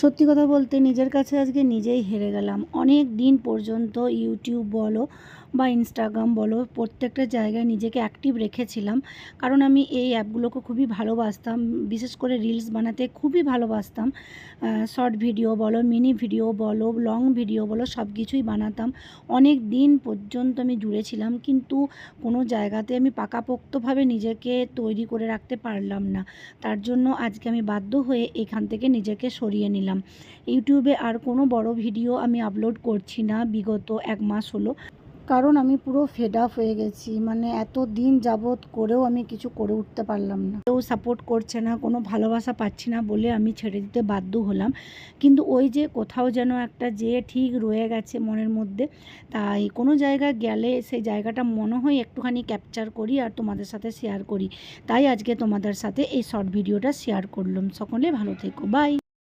সত্যি কথা বলতে নিজের কাছে আজকে নিজেই হেরে গেলাম। অনেক দিন পর্যন্ত ইউটিউব বলো বা ইনস্টাগ্রাম বলো, প্রত্যেকটা জায়গায় নিজেকে অ্যাক্টিভ রেখেছিলাম। কারণ আমি এই অ্যাপগুলোকে খুবই ভালোবাসতাম, বিশেষ করে রিলস বানাতে খুবই ভালোবাসতাম। শর্ট ভিডিও বলো মিনি ভিডিও বলো লং ভিডিও বলো সব কিছুই বানাতাম। অনেক দিন পর্যন্ত আমি জুড়েছিলাম কিন্তু কোনো জায়গাতে আমি পাকাপোক্তভাবে নিজেকে তৈরি করে রাখতে পারলাম না। তার জন্য আজকে আমি বাধ্য হয়ে এখান থেকে নিজেকে সরিয়ে নিলাম। ইউটিউবে আর কোনো বড় ভিডিও আমি আপলোড করছি না, বিগত এক মাস হলো। কারণ আমি পুরো ফেড আপ হয়ে গেছি মানে এত দিন যাবৎ করেও আমি কিছু করে উঠতে পারলাম না। কেউ সাপোর্ট করছে না, কোনো ভালোবাসা পাচ্ছি না বলে আমি ছেড়ে দিতে বাধ্য হলাম। কিন্তু ওই যে কোথাও যেন একটা যে ঠিক রয়ে গেছে মনের মধ্যে, তাই কোনো জায়গায় গেলে সেই জায়গাটা মনে হয় একটুখানি ক্যাপচার করি আর তোমাদের সাথে শেয়ার করি। তাই আজকে তোমাদের সাথে এই শর্ট ভিডিওটা শেয়ার করলাম। সকলে ভালো থেকো বাই